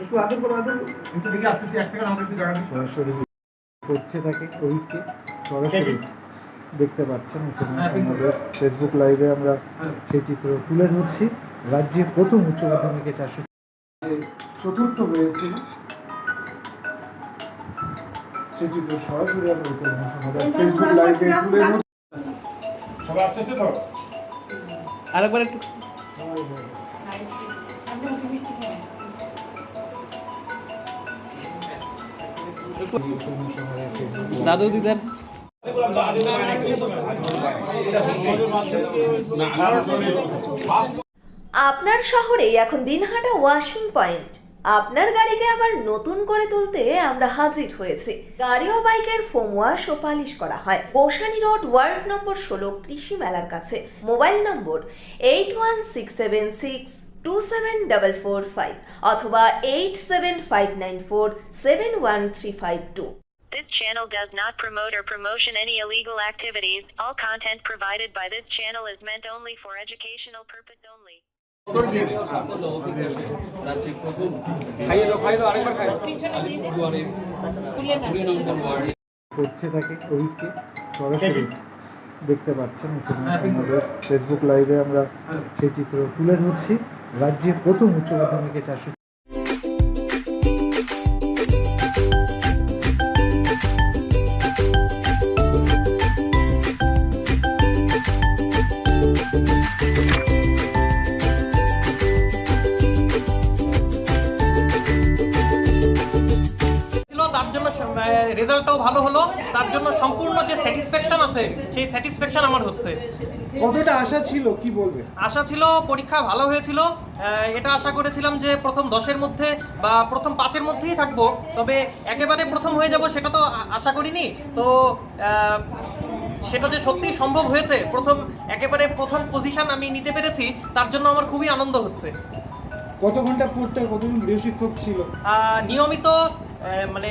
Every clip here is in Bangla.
একটু আদর করো আদর করো। দিকে আসতেছি এক সেকেন্ড আমাকে একটু জায়গা সরাসরি করছে তাকে কবিকে সরাসরি দেখতে পাচ্ছেন হ্যাঁ, আমাদের ফেসবুক লাইভে আমরা হ্যাঁ। সেই চিত্র তুলে ধরছি। রাজ্যে প্রথম উচ্চ মাধ্যমিকে চারশো চতুর্থ হয়েছিল সেই চিত্র সরাসরি আমরা দেখতে পাচ্ছি। আমাদের ফেসবুক লাইভে তুলে ধরছি। সবাই আসতেছে তো আরেকবার একটু। দাদু দিদার। আপনার শহরে এখন দিনহাটা ওয়াশিং পয়েন্ট। আপনার গাড়িকে আবার নতুন করে তুলতে আমরা হাজির হয়েছি। গাড়ি ও বাইকের ফোম ওয়াশ ও পালিশ করা হয়। গোসানি রোড, ওয়ার্ড নম্বর ষোলো, কৃষি মেলার কাছে। Mobile number eight one six seven six two seven double four five অথবা eight seven five nine four seven one three five two This channel does not promote or promotion any illegal activities. All content provided by this channel is meant only for educational purpose only. করছে তাকে কবিকে সরাসরি দেখতে পাচ্ছেন এখানে হ্যাঁ, ফেসবুক লাইভে আমরা। সেই চিত্র তুলে ধরছি রাজ্যে প্রথম উচ্চ মাধ্যমিকে চারশো রেজাল্টটাও ভালো হলো। তার জন্য সম্পূর্ণ যে স্যাটিসফ্যাকশন আছে, সেই স্যাটিসফ্যাকশন আমার হচ্ছে। কতটা আশা ছিল? কি বলবে আশা ছিল পরীক্ষা ভালো হয়েছিল। এটা আশা করেছিলাম যে প্রথম দশের মধ্যে বা প্রথম পাঁচের মধ্যেই থাকব। তবে একেবারে প্রথম হয়ে যাব সেটা তো আশা করিনি। তো সেটা যে সত্যিই সম্ভব হয়েছে প্রথম একেবারে প্রথম পজিশন আমি নিতে পেরেছি তার জন্য আমার খুবই আনন্দ হচ্ছে। কত ঘণ্টা পড়তে কতজন গৃহশিক্ষক ছিল? আহ, নিয়মিত মানে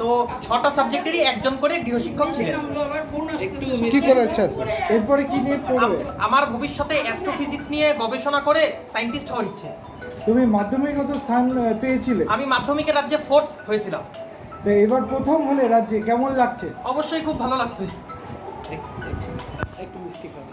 তো ছটা সাবজেক্টেরই একজন করে গৃহশিক্ষক ছিলেন। কি করার ইচ্ছা আছে এরপরে কি নিয়ে পড়বে? আমার ভবিষ্যতে অ্যাস্ট্রোফিজিক্স নিয়ে গবেষণা করে সায়েন্টিস্ট হওয়ার ইচ্ছে। তুমি মাধ্যমিকগত স্থান পেয়েছিলে? আমি মাধ্যমিকের রাজ্যে ফোর্থ হয়েছিলাম। তো এবার প্রথম হলে রাজ্যে কেমন লাগছে? অবশ্যই খুব ভালো লাগছে। একটু মিষ্টি খাবে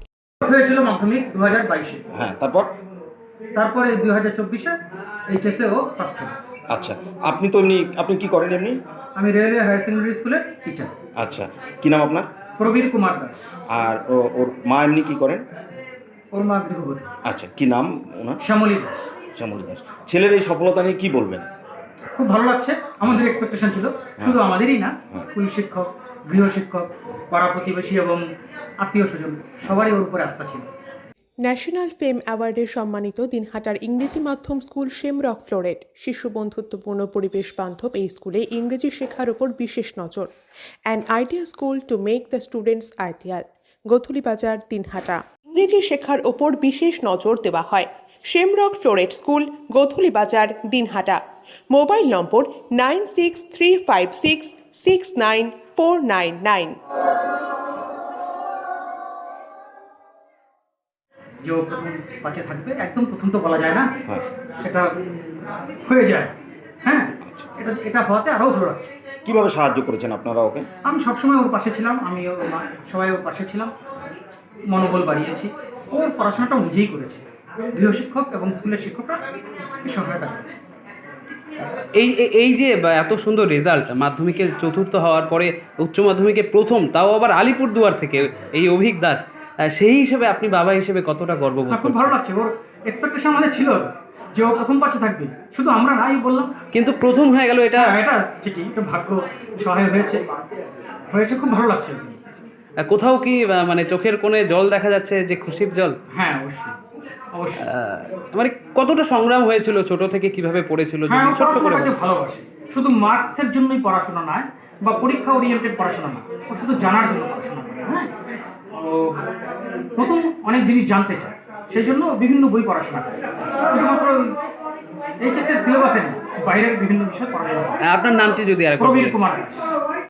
হয়েছিল মাধ্যমিক দু হাজার বাইশে। হ্যাঁ তারপর? তারপরে দু হাজার চব্বিশে এইচএসএ ও ফার্স্ট হলো আচ্ছা আপনি তো এমনি আপনি কি করেন এমনি? আমি রেলওয়ে হায়ার সেকেন্ডারি স্কুলের টিচার আচ্ছা কি নাম আপনার? প্রবীর কুমার দাস। আর ও- ওর মা এমনি কি করেন? ওর মা গৃহবধূ। আচ্ছা কি নাম ওনার? শ্যামলী দাস। শ্যামলী দাস। ছেলের এই সফলতা নিয়ে কি বলবেন? খুব ভালো লাগছে। আমাদের এক্সপেকটেশন ছিল। শুধু আমাদেরই না হ্যাঁ। স্কুল শিক্ষক গৃহশিক্ষক পাড়া প্রতিবেশী এবং আত্মীয় স্বজন, সবারই ওর উপরে আস্থা ছিল। ন্যাশনাল ফেম অ্যাওয়ার্ডে সম্মানিত দিনহাটার ইংরেজি মাধ্যম স্কুল শেমরক ফ্লোরেট শিশু বন্ধুত্বপূর্ণ পরিবেশ বান্ধব এই স্কুলে ইংরেজি শেখার উপর বিশেষ নজর। An idea school to make the students ideal Godhuli Bazar Dinhata. ইংরেজি শেখার ওপর বিশেষ নজর দেওয়া হয়। Shamrock Floret school Godhuli Bazar Dinhata. Mobile number nine six three five six six nine four nine nine যে ও প্রথম পাঁচে থাকবে একদম প্রথম তো বলা যায় না হ্যাঁ সেটা হয়ে যায় হ্যাঁ এটা এটা হওয়াতে আরও ভালো লাগছে কীভাবে সাহায্য করেছেন আপনারা ওকে? আমি সবসময় ওর পাশে ছিলাম আমি ওর মা- সবাই ওর পাশে ছিলাম মনোবল বাড়িয়েছি। ওর পড়াশোনাটা নিজেই করেছে। গৃহশিক্ষক এবং স্কুলের শিক্ষকরা সহায়তা করেছে। এই এই- যে এত সুন্দর রেজাল্ট মাধ্যমিকে চতুর্থ হওয়ার পরে উচ্চ মাধ্যমিকে প্রথম তাও আবার আলিপুরদুয়ার থেকে এই অভিক দাস সেই হিসেবে আপনি বাবা হিসেবে কতটা গর্ববোধ না, খুব ভালো লাগছে ওর এক্সপেকটেশন আমাদের ছিল যে ও প্রথম পাশে থাকবে। শুধু আমরা নাই বললাম। কিন্তু প্রথম হয়ে গেল এটা হ্যাঁ এটা ঠিকই এটা ভাগ্য সহায় হয়েছে। হয়েছে খুব ভালো লাগছে। কোথাও কি মানে চোখের কোণে জল দেখা যাচ্ছে যে খুশির জল? হ্যাঁ অবশ্যই। মানে কতটা সংগ্রাম হয়েছিল ছোট থেকে কীভাবে পড়েছিল? হ্যাঁ যদি ও করে পড়াশোনাটাকে বলেন। ভালোবাসে। শুধু মার্কসের জন্যই পড়াশোনা নয় বা পরীক্ষা ওরিয়েন্টেড পড়াশোনা না ও শুধু জানার জন্য পড়াশোনা করে হ্যাঁ? ও নতুন অনেক জিনিস জানতে চায় সেই জন্য বিভিন্ন বই পড়াশোনা করে। শুধুমাত্র এইচএস এর সিলেবাসে না বাইরের বিভিন্ন বিষয় পড়াশোনা করে। আপনার নামটি যদি আর প্রবীর কুমার দাস।